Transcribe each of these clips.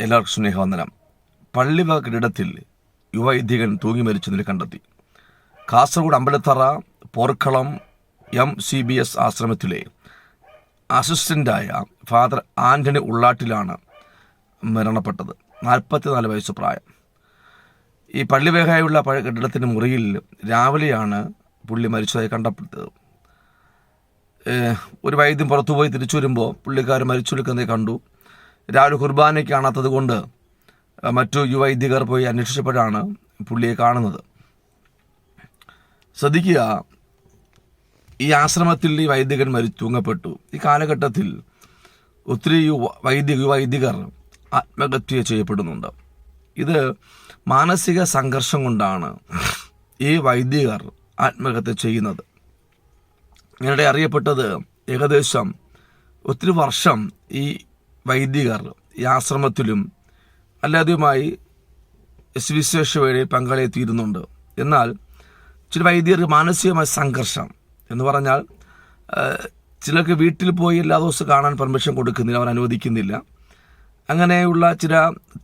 എല്ലാവർക്കും സ്നേഹവന്ദനം. പള്ളിവ കെട്ടിടത്തിൽ യുവൈദികൻ തൂങ്ങി മരിച്ച നില കണ്ടെത്തി. Kasaragod Ambalathara Porkkalam M C B S ആശ്രമത്തിലെ അസിസ്റ്റന്റായ ഫാദർ ആന്റണി ഉള്ളാട്ടിലാണ് മരണപ്പെട്ടത്. നാൽപ്പത്തിനാല് വയസ്സ് പ്രായം. ഈ പള്ളിവേഹായുള്ള പഴയ കെട്ടിടത്തിന്റെ മുറിയിൽ രാവിലെയാണ് പുള്ളി മരിച്ചതായി കണ്ടപ്പെട്ടത് ഒരു വൈദ്യം പുറത്തുപോയി തിരിച്ചു വരുമ്പോൾ പുള്ളിക്കാർ മരിച്ചെടുക്കുന്നത് കണ്ടു. രാവിലെ കുർബാനയ്ക്ക് കാണാത്തത് കൊണ്ട് മറ്റു യുവൈദികർ പോയി അന്വേഷിച്ചപ്പോഴാണ് പുള്ളിയെ കാണുന്നത്. ശ്രദ്ധിക്കുക ഈ ആശ്രമത്തിൽ ഈ വൈദികൻ മരി തൂങ്ങപ്പെട്ടു ഈ കാലഘട്ടത്തിൽ ഒത്തിരി വൈദിക യുവൈദികർ ആത്മഹത്യ ചെയ്യപ്പെടുന്നുണ്ട്. ഇത് മാനസിക സംഘർഷം കൊണ്ടാണ് ഈ വൈദികർ ആത്മഹത്യ ചെയ്യുന്നത്. ഇങ്ങനെ അറിയപ്പെട്ടത് ഏകദേശം ഒത്തിരി വർഷം ഈ വൈദികർ ഈ ആശ്രമത്തിലും അല്ലാതെയുമായി സുവിശേഷ വേളയിൽ പങ്കാളിയെത്തിയിരുന്നുണ്ട്. എന്നാൽ ചില വൈദ്യർക്ക് മാനസികമായ സംഘർഷം എന്ന് പറഞ്ഞാൽ ചിലർക്ക് വീട്ടിൽ പോയി എല്ലാ ദിവസവും കാണാൻ പെർമിഷൻ കൊടുക്കുന്നില്ല അവർ അനുവദിക്കുന്നില്ല. അങ്ങനെയുള്ള ചില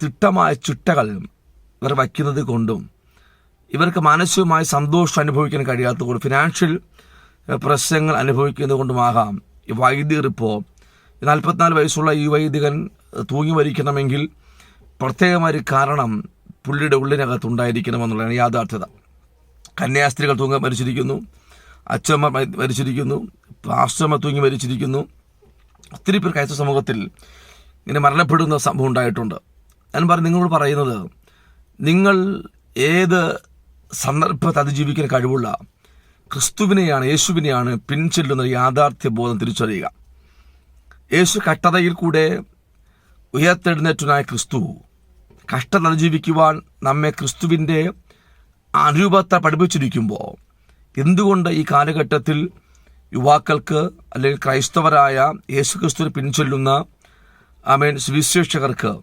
തിട്ടമായ ചുട്ടകൾ ഇവർ വയ്ക്കുന്നത് കൊണ്ടും ഇവർക്ക് മാനസികമായി സന്തോഷം അനുഭവിക്കാൻ കഴിയാത്തതുകൊണ്ട് ഫിനാൻഷ്യൽ പ്രശ്നങ്ങൾ അനുഭവിക്കുന്നത് കൊണ്ടുമാകാം ഈ വൈദികർ ഇപ്പോൾ നാൽപ്പത്തിനാല് വയസ്സുള്ള ഈ വൈദികൻ തൂങ്ങി മരിക്കണമെങ്കിൽ പ്രത്യേകമൊരു കാരണം പുള്ളിയുടെ ഉള്ളിനകത്ത് ഉണ്ടായിരിക്കണമെന്നുള്ളതാണ് യാഥാർത്ഥ്യത. കന്യാസ്ത്രീകൾ തൂങ്ങി മരിച്ചിരിക്കുന്നു അച്ഛമ്മ മരിച്ചിരിക്കുന്നു ആശ്രമ തൂങ്ങി മരിച്ചിരിക്കുന്നു. ഒത്തിരി പേർ ക്രൈസ്തവ സമൂഹത്തിൽ ഇങ്ങനെ മരണപ്പെടുന്ന സംഭവം ഉണ്ടായിട്ടുണ്ട്. ഞാൻ പറഞ്ഞു നിങ്ങളോട് പറയുന്നത് നിങ്ങൾ ഏത് സന്ദർഭത്തെ അതിജീവിക്കാൻ കഴിവുള്ള ക്രിസ്തുവിനെയാണ് യേശുവിനെയാണ് പിൻചെല്ലുന്ന യാഥാർത്ഥ്യ ബോധം തിരിച്ചറിയുക. യേശു കഷ്ടതയിൽ കൂടെ ഉയർത്തെഴുന്നേറ്റനായ ക്രിസ്തു കഷ്ടത അതിജീവിക്കുവാൻ നമ്മെ ക്രിസ്തുവിന്റെ അനുരൂപത്തെ പഠിപ്പിച്ചിരിക്കുമ്പോൾ എന്തുകൊണ്ട് ഈ കാലഘട്ടത്തിൽ യുവാക്കൾക്ക് അല്ലെങ്കിൽ ക്രൈസ്തവരായ യേശു ക്രിസ്തു പിൻചൊല്ലുന്ന ആമേൻ സുവിശേഷകർക്ക്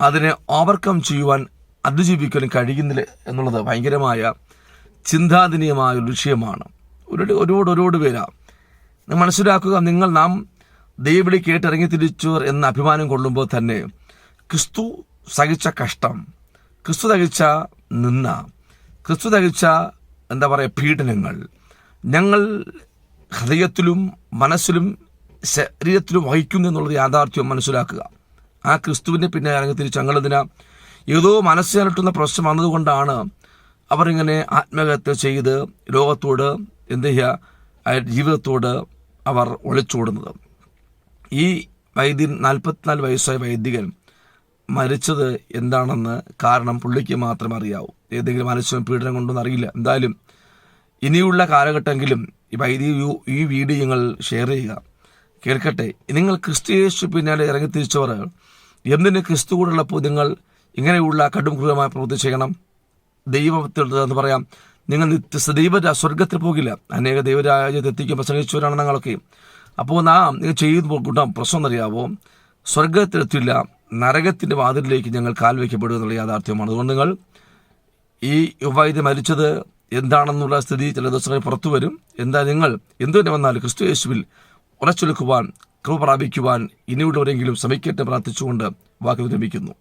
അതിനെ ഓവർകം ചെയ്യുവാൻ അതിജീവിക്കാൻ കഴിയുന്നില്ല എന്നുള്ളത് ഭയങ്കരമായ ചിന്താധീനീയമായ ഒരു വിഷയമാണ്. ഒരു ഒരുപാട് ഒരുപാട് പേരാ. മനസ്സിലാക്കുക നിങ്ങൾ നാം ദൈവവിളി കേട്ടിറങ്ങി തിരിച്ചവർ എന്ന അഭിമാനം കൊള്ളുമ്പോൾ തന്നെ ക്രിസ്തു സഹിച്ച കഷ്ടം ക്രിസ്തു തകിച്ച നിന്ന ക്രിസ്തു തകിച്ച എന്താ പറയുക പീഡനങ്ങൾ ഞങ്ങൾ ഹൃദയത്തിലും മനസ്സിലും ശരീരത്തിലും വഹിക്കുന്നു എന്നുള്ളത് യാഥാർത്ഥ്യം മനസ്സിലാക്കുക. ആ ക്രിസ്തുവിന്റെ പിന്നെ ഇറങ്ങി തിരിച്ച് ഞങ്ങളതിന് ഏതോ മനസ്സിനട്ടുന്ന പ്രശ്നം വന്നതുകൊണ്ടാണ് അവരിങ്ങനെ ആത്മഹത്യ ചെയ്ത് ലോകത്തോട് എന്ത് ചെയ്യുക? ജീവിതത്തോട് അവർ ഒളിച്ചോടുന്നത്. ഈ വൈദ്യൻ നാൽപ്പത്തിനാല് വയസ്സായ വൈദികൻ മരിച്ചത് എന്താണെന്ന് കാരണം പുള്ളിക്ക് മാത്രം അറിയാവൂ. ഏതെങ്കിലും മനസ്സിന് പീഡനം കൊണ്ടൊന്നും അറിയില്ല. എന്തായാലും ഇനിയുള്ള കാലഘട്ടമെങ്കിലും ഈ വൈദിക ഈ വീഡിയോ നിങ്ങൾ ഷെയർ ചെയ്യുക. കേൾക്കട്ടെ. നിങ്ങൾ ക്രിസ്തീയേശു പിന്നാലെ ഇറങ്ങി തിരിച്ചവർ എന്തിന് ക്രിസ്തു കൂടുള്ളപ്പോൾ നിങ്ങൾ ഇങ്ങനെയുള്ള കടും ക്രൂരമായ പ്രവൃത്തി ചെയ്യണം? ദൈവത്തിൽ പറയാം. നിങ്ങൾ നിത്യ ദൈവ സ്വർഗത്തിൽ പോകില്ല. അനേക ദൈവരാജ്യത്തെത്തിക്കും പ്രസംഗിച്ചവരാണ് ഞങ്ങളൊക്കെ. അപ്പോൾ നാം നിങ്ങൾ ചെയ്തു കൂട്ടാം പ്രശ്നം അറിയാവോ സ്വർഗത്തിലെത്തില്ല നരകത്തിന്റെ വാതിലിലേക്ക് ഞങ്ങൾ കാൽ വയ്ക്കപ്പെടുക എന്നുള്ള യാഥാർത്ഥ്യമാണ്. അതുകൊണ്ട് നിങ്ങൾ ഈ യുവൈദ്യ മരിച്ചത് എന്താണെന്നുള്ള സ്ഥിതി ചില ദിവസങ്ങളിൽ പുറത്തു വരും. എന്താ നിങ്ങൾ? എന്തു തന്നെ വന്നാലും ക്രിസ്തു യേശുവിൽ ഉറച്ചൊലുക്കുവാൻ കൃപ പ്രാപിക്കുവാൻ ഇനിയുള്ളവരെങ്കിലും ശ്രമിക്കട്ടെ പ്രാർത്ഥിച്ചുകൊണ്ട് വാക്ക് വിരമിക്കുന്നു